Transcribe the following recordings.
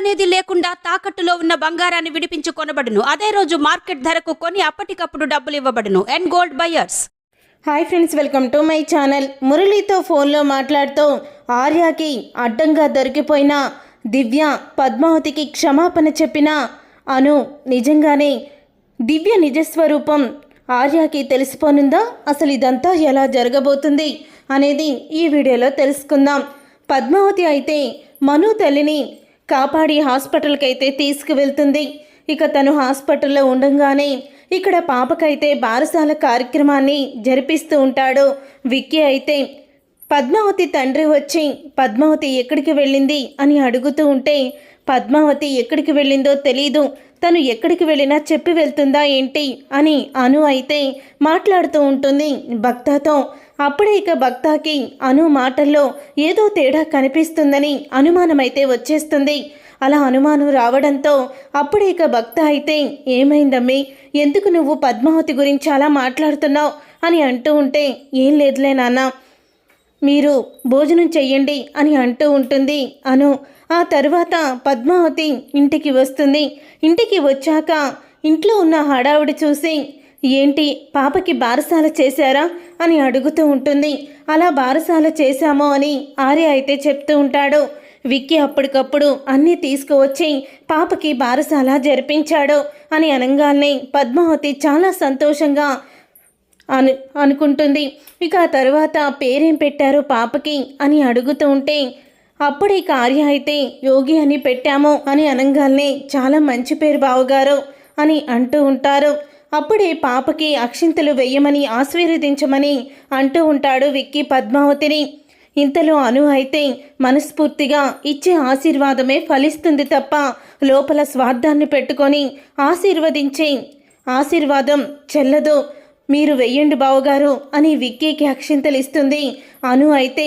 అనేది లేకుండా తాకట్టులో ఉన్న బంగారాన్ని విడిపించి కొనబడును. అదే రోజు మార్కెట్ ధరకు కొని అప్పటికప్పుడు డబ్బులు ఇవ్వబడును. And gold buyers hi friends welcome to my channel మురళితో ఫోన్లో మాట్లాడుతూ ఆర్యాకి అడ్డంగా దొరికిపోయిన దివ్య పద్మావతికి క్షమాపణ చెప్పిన అను నిజంగానే దివ్య నిజస్వరూపం ఆర్యాకి తెలిసిపోనుందా? అసలు ఇదంతా ఎలా జరగబోతుంది అనేది ఈ వీడియోలో తెలుసుకుందాం. పద్మావతి అయితే మను తల్లిని కాపాడి హాస్పిటల్కైతే తీసుకువెళ్తుంది. ఇక తను హాస్పిటల్లో ఉండంగానే ఇక్కడ పాపకైతే బారసాల కార్యక్రమాన్ని జరిపిస్తూ ఉంటాడు. విక్కీ అయితే పద్మావతి తండ్రి వచ్చి పద్మావతి ఎక్కడికి వెళ్ళింది? అని అడుగుతూ ఉంటే పద్మావతి ఎక్కడికి వెళ్ళిందో తెలీదు. తను ఎక్కడికి వెళ్ళినా చెప్పి వెళ్తుందా ఏంటి? అని అను అయితే మాట్లాడుతూ ఉంటుంది భక్తతో. అప్పుడే ఇక భక్తాకి అను మాటల్లో ఏదో తేడా కనిపిస్తుందని అనుమానమైతే వచ్చేస్తుంది. అలా అనుమానం రావడంతో అప్పుడే ఇక భక్త అయితే ఏమైందమ్మి? ఎందుకు నువ్వు పద్మావతి గురించి అలా మాట్లాడుతున్నావు? అని అంటూ ఉంటే ఏం లేదులే నాన్న. మీరు భోజనం చెయ్యండి అని అంటూ ఉంటుంది అను. ఆ తర్వాత పద్మావతి ఇంటికి వస్తుంది. ఇంటికి వచ్చాక ఇంట్లో ఉన్న హడావుడి చూసి ఏంటి పాపకి బారసాల చేశారా అని అడుగుతూ ఉంటుంది. అలా బారసాల చేశామో అని ఆర్య అయితే చెప్తూ ఉంటాడు. విక్కీ అప్పటికప్పుడు అన్నీ తీసుకువచ్చి పాపకి బారసాల జరిపించాడు అని అనగానే పద్మావతి చాలా సంతోషంగా అను అనుకుంటుంది. ఇక ఆ తర్వాత పేరేం పెట్టారు పాపకి అని అడుగుతూ ఉంటే అప్పుడు ఈ కార్య అయితే యోగి అని పెట్టాము అని అనగానే చాలా మంచి పేరు బావగారు అని అంటూ ఉంటారు. అప్పుడే పాపకి అక్షింతలు వెయ్యమని ఆశీర్వదించమని అంటూ ఉంటాడు విక్కీ పద్మావతిని. ఇంతలో అను అయితే మనస్ఫూర్తిగా ఇచ్చే ఆశీర్వాదమే ఫలిస్తుంది తప్ప లోపల స్వార్థాన్ని పెట్టుకొని ఆశీర్వదించే ఆశీర్వాదం చెల్లదు. మీరు వెయ్యండి బావగారు అని విక్కీకి అక్షింతలు ఇస్తుంది. అను అయితే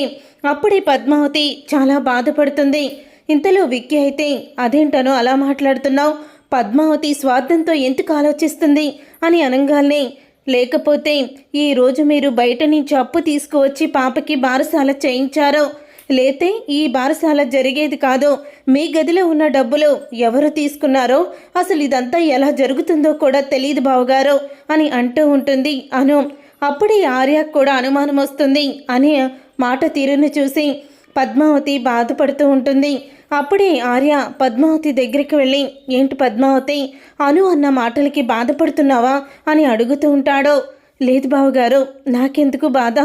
అప్పుడే పద్మావతి చాలా బాధపడుతుంది. ఇంతలో విక్కీ అయితే అదేంటనో అలా మాట్లాడుతున్నావు? పద్మావతి స్వార్థంతో ఎందుకు ఆలోచిస్తుంది అని అనగానే లేకపోతే ఈ రోజు మీరు బయట నుంచి అప్పు తీసుకువచ్చి పాపకి బారసాల చేయించారో? లేతే ఈ బారసాల జరిగేది కాదు? మీ గదిలో ఉన్న డబ్బులు ఎవరు తీసుకున్నారో? అసలు ఇదంతా ఎలా జరుగుతుందో కూడా తెలియదు బావగారు అని అంటూ ఉంటుంది అను. అప్పుడే ఆర్యకు కూడా అనుమానం వస్తుంది అనే మాట తీరును చూసి పద్మావతి బాధపడుతూ ఉంటుంది. అప్పుడే ఆర్య పద్మావతి దగ్గరికి వెళ్ళి ఏంటి పద్మావతి అను అన్న మాటలకి బాధపడుతున్నావా? అని అడుగుతూ ఉంటాడో. లేదు బావగారు నాకెందుకు బాధ?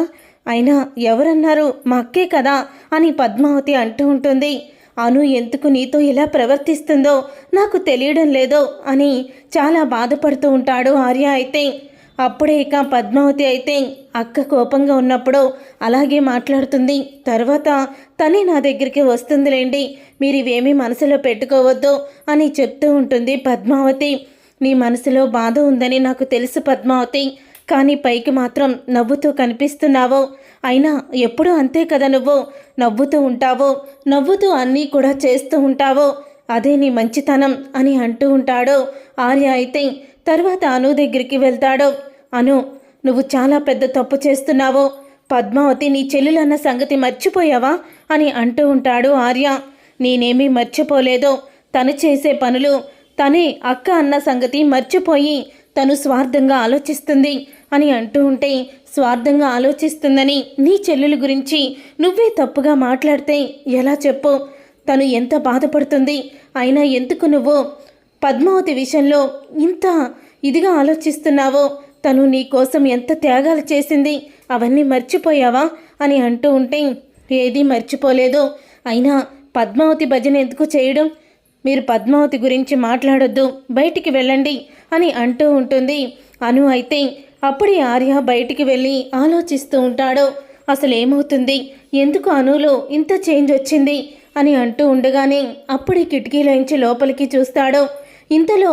అయినా ఎవరన్నారు? మా అక్కే కదా? అని పద్మావతి అంటూ ఉంటుంది. అను ఎందుకు నీతో ఇలా ప్రవర్తిస్తుందో నాకు తెలియడం లేదో అని చాలా బాధపడుతూ ఉంటాడు ఆర్య అయితే. అప్పుడే ఇక పద్మావతి అయితే అక్క కోపంగా ఉన్నప్పుడు అలాగే మాట్లాడుతుంది. తర్వాత తనే నా దగ్గరికి వస్తుందిలేండి మీరు ఇవేమీ మనసులో పెట్టుకోవద్దు అని చెప్తూ ఉంటుంది పద్మావతి. నీ మనసులో బాధ ఉందని నాకు తెలుసు పద్మావతి కానీ పైకి మాత్రం నవ్వుతూ కనిపిస్తున్నావు. అయినా ఎప్పుడూ అంతే కదా నువ్వు? నవ్వుతూ ఉంటావు నవ్వుతూ అన్నీ కూడా చేస్తూ ఉంటావు. అదే నీ మంచితనం అని అంటూ ఉంటాడు. ఆర్య అయితే తర్వాత అను దగ్గరికి వెళ్తాడు. అను నువ్వు చాలా పెద్ద తప్పు చేస్తున్నావు. పద్మావతి నీ చెల్లెలన్న సంగతి మర్చిపోయావా? అని అంటూ ఉంటాడు ఆర్య. నేనేమీ మర్చిపోలేదో. తను చేసే పనులు తనే అక్క అన్న సంగతి మర్చిపోయి తను స్వార్థంగా ఆలోచిస్తుంది అని అంటూ ఉంటే స్వార్థంగా ఆలోచిస్తుందని నీ చెల్లెలు గురించి నువ్వే తప్పుగా మాట్లాడితే ఎలా చెప్పు? తను ఎంత బాధపడుతుంది? అయినా ఎందుకు నువ్వు పద్మావతి విషయంలో ఇంత ఇదిగా ఆలోచిస్తున్నావో? తను నీ కోసం ఎంత త్యాగాలు చేసింది అవన్నీ మర్చిపోయావా? అని అంటూ ఉంటే ఏదీ మర్చిపోలేదు. అయినా పద్మావతి భజన ఎందుకు చేయడం? మీరు పద్మావతి గురించి మాట్లాడొద్దు బయటికి వెళ్ళండి అని అంటూ ఉంటుంది. అను అయితే అప్పుడే ఆర్య బయటికి వెళ్ళి ఆలోచిస్తూ ఉంటాడు. అసలు ఏమవుతుంది ఎందుకు అనులో ఇంత చేంజ్ వచ్చింది? అని అంటూ ఉండగానే అప్పుడే కిటికీలోంచి లోపలికి చూస్తాడు. ఇంతలో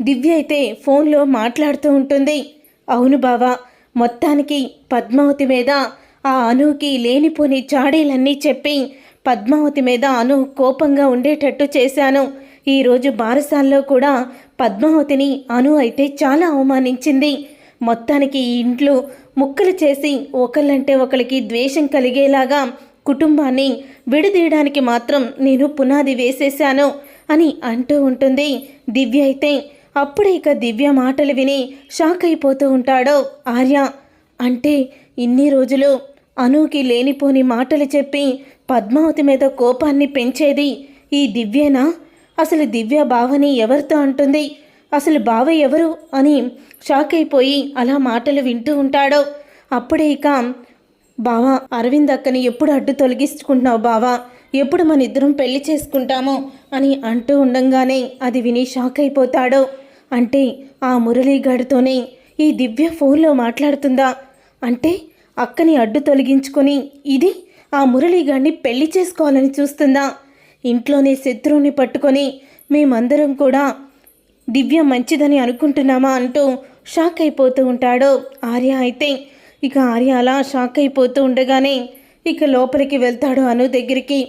దివ్య అయితే ఫోన్లో మాట్లాడుతూ ఉంటుంది. అవును బావా మొత్తానికి పద్మావతి మీద ఆ అనుకి లేనిపోని చాడీలన్నీ చెప్పి పద్మావతి మీద అను కోపంగా ఉండేటట్టు చేశాను. ఈరోజు బారసాల్లో కూడా పద్మావతిని అను అయితే చాలా అవమానించింది. మొత్తానికి ఈ ఇంట్లో ముక్కలు చేసి ఒకళ్ళంటే ఒకరికి ద్వేషం కలిగేలాగా కుటుంబాన్ని విడదీయడానికి మాత్రం నేను పునాది వేసేశాను అని అంటూ ఉంటుంది. దివ్య అయితే అప్పుడే ఇక దివ్య మాటలు విని షాక్ అయిపోతూ ఉంటాడు. ఆర్య అంటే ఇన్ని రోజులు అనుకి లేనిపోని మాటలు చెప్పి పద్మావతి మీద కోపాన్ని పెంచేది ఈ దివ్యేనా? అసలు దివ్య బావని ఎవరితో అంటుంది? అసలు బావ ఎవరు అని షాక్ అయిపోయి అలా మాటలు వింటూ ఉంటాడు. అప్పుడే ఇక బావా అరవింద్ అక్కని ఎప్పుడు అడ్డు తొలగించుకుంటున్నావు బావా? ఎప్పుడు మన ఇద్దరం పెళ్ళి చేసుకుంటాము? అని అంటూ ఉండంగానే అది విని షాక్ అయిపోతాడు. అంటే ఆ మురళీగాడితోనే ఈ దివ్య ఫోన్లో మాట్లాడుతుందా? అంటే అక్కని అడ్డు తొలగించుకొని ఇది ఆ మురళీగాడిని పెళ్ళి చేసుకోవాలని చూస్తుందా? ఇంట్లోనే శత్రువుని పట్టుకొని మేమందరం కూడా దివ్య మంచిదని అనుకుంటున్నామా అంటూ షాక్ అయిపోతూ ఉంటాడు ఆర్య అయితే. ఇక ఆర్య అలా షాక్ అయిపోతూ ఉండగానే ఇక లోపలికి వెళ్తాడు అను దగ్గరికి.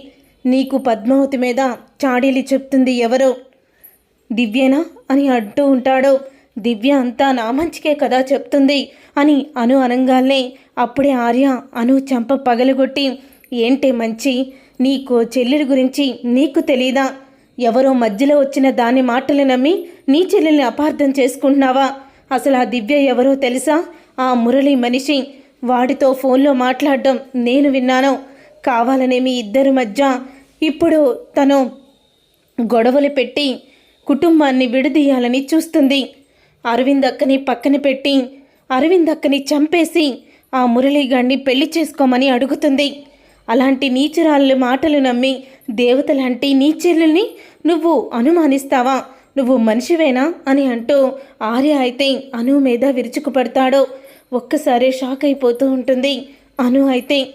నీకు పద్మావతి మీద చాడీలు చెప్తుంది ఎవరో? దివ్యేనా అని అంటూ ఉంటాడు. దివ్య అంతా నా మంచికే కదా చెప్తుంది అని అను అనంగానే అప్పుడే ఆర్య అను చెంప పగలగొట్టి ఏంటే మంచి నీకు చెల్లెలి గురించి నీకు తెలీదా? ఎవరో మధ్యలో వచ్చిన దాని మాటలు నమ్మి నీ చెల్లెల్ని అపార్థం చేసుకుంటున్నావా? అసలు ఆ దివ్య ఎవరో తెలుసా? ఆ మురళి మనిషి. వాడితో ఫోన్లో మాట్లాడడం నేను విన్నాను. కావాలనే మీ ఇద్దరి మధ్య ఇప్పుడు తను గొడవలు పెట్టి కుటుంబాన్ని విడదీయాలని చూస్తుంది. అరవింద్ అక్కని పక్కన పెట్టి అరవింద్ అక్కని చంపేసి ఆ మురళీగాడిని పెళ్ళి చేసుకోమని అడుగుతుంది. అలాంటి నీచురాళ్ళ మాటలు నమ్మి దేవతలాంటి నీ నువ్వు అనుమానిస్తావా? నువ్వు మనిషివేనా? అని అంటూ ఆర్య అయితే అను మీద విరుచుకుపడతాడు. ఒక్కసారే షాక్ అయిపోతూ ఉంటుంది. అను అయితే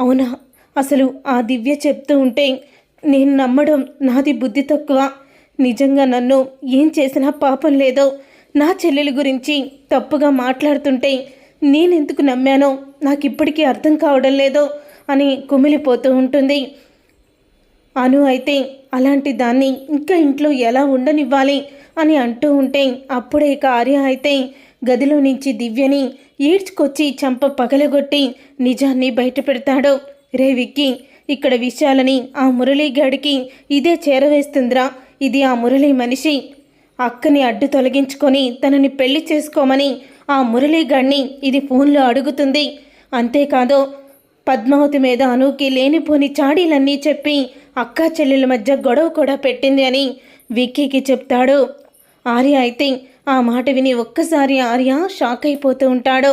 అవునా? అసలు ఆ దివ్య చెప్తూ ఉంటే నేను నమ్మడం నాది బుద్ధి తక్కువ. నిజంగా నన్ను ఏం చేసినా పాపం లేదో నా చెల్లెల గురించి తప్పుగా మాట్లాడుతుంటే నేనెందుకు నమ్మానో నాకు ఇప్పటికీ అర్థం కావడం లేదో అని కుమిలిపోతూ ఉంటుంది. అను అయితే అలాంటి దాన్ని ఇంకా ఇంట్లో ఎలా ఉండనివ్వాలి అని అంటూ ఉంటే అప్పుడే ఇక ఆర్య అయితే గదిలో నుంచి దివ్యని ఈడ్చుకొచ్చి చంప పగలగొట్టి నిజాన్ని బయట పెడతాడు. రేవిక్కి ఇక్కడ విషయాలని ఆ మురళీగాడికి ఇదే చేరవేస్తుందిరా. ఇది ఆ మురళి మనిషి. అక్కని అడ్డు తొలగించుకొని తనని పెళ్ళి చేసుకోమని ఆ మురళీగాడిని ఇది ఫోన్లో అడుగుతుంది. అంతేకాదు పద్మావతి మీద అనుకి లేనిపోని చాడీలన్నీ చెప్పి అక్కా చెల్లెల మధ్య గొడవ కూడా పెట్టింది అని విక్కీకి చెప్తాడు. ఆర్య అయితే ఆ మాట విని ఒక్కసారి ఆర్య షాక్ అయిపోతూ ఉంటాడు.